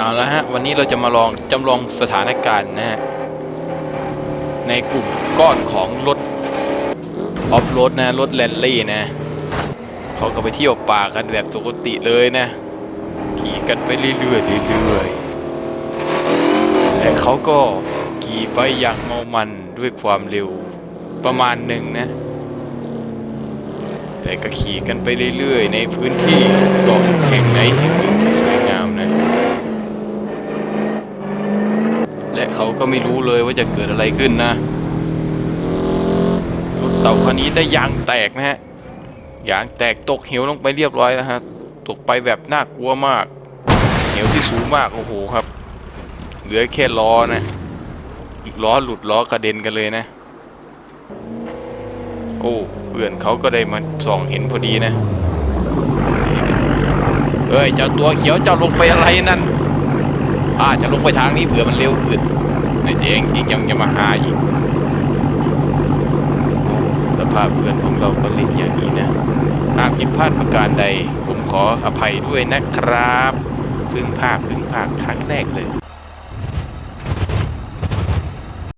เอาละฮะ วันนี้เราจะมาลองจำลองสถานการณ์นะฮะ ในกลุ่มก้อนของรถออฟโรดนะ รถแลนลี่นะ เขาก็ไปเที่ยวป่ากันแบบปกติเลยนะ ขี่กันไปเรื่อยๆเรื่อยๆและเขาก็ขี่ไปอย่างเมามันด้วยความเร็วประมาณหนึ่งนะ แต่ก็ขี่กันไปเรื่อยๆ ในพื้นที่เกาะแห่งไหนแห่งหนึ่งที่สวยงามนะ และเขาก็ไม่รู้เลยว่าจะเกิดอะไรขึ้นนะรถเต่าคันนี้ได้ยางแตกนะฮะยางแตกตกเหวลงไปเรียบร้อยแล้วฮะตกไปแบบน่ากลัวมาก เหวที่สูงมากโอ้โหครับ เหลือแค่ล้อนะล้อหลุดล้อกระเด็นกันเลยนะ โอ้เพื่อนเขาก็ได้มาส่องเห็นพอดีนะเอ้ยเจ้าตัวเขียวเจ้าลงไปอะไรนั่น อาจะลงไปทางนี้เผื่อมันเร็วขึ้นไอ้เจ๊งเองยังจะมาหาอีกสภาพเพื่อนของเราก็เล่นอย่างนี้นะหากผิดพลาดประการใด ผมขออภัยด้วยนะครับ พึ่งภาคพึ่งภาคครั้งแรกเลย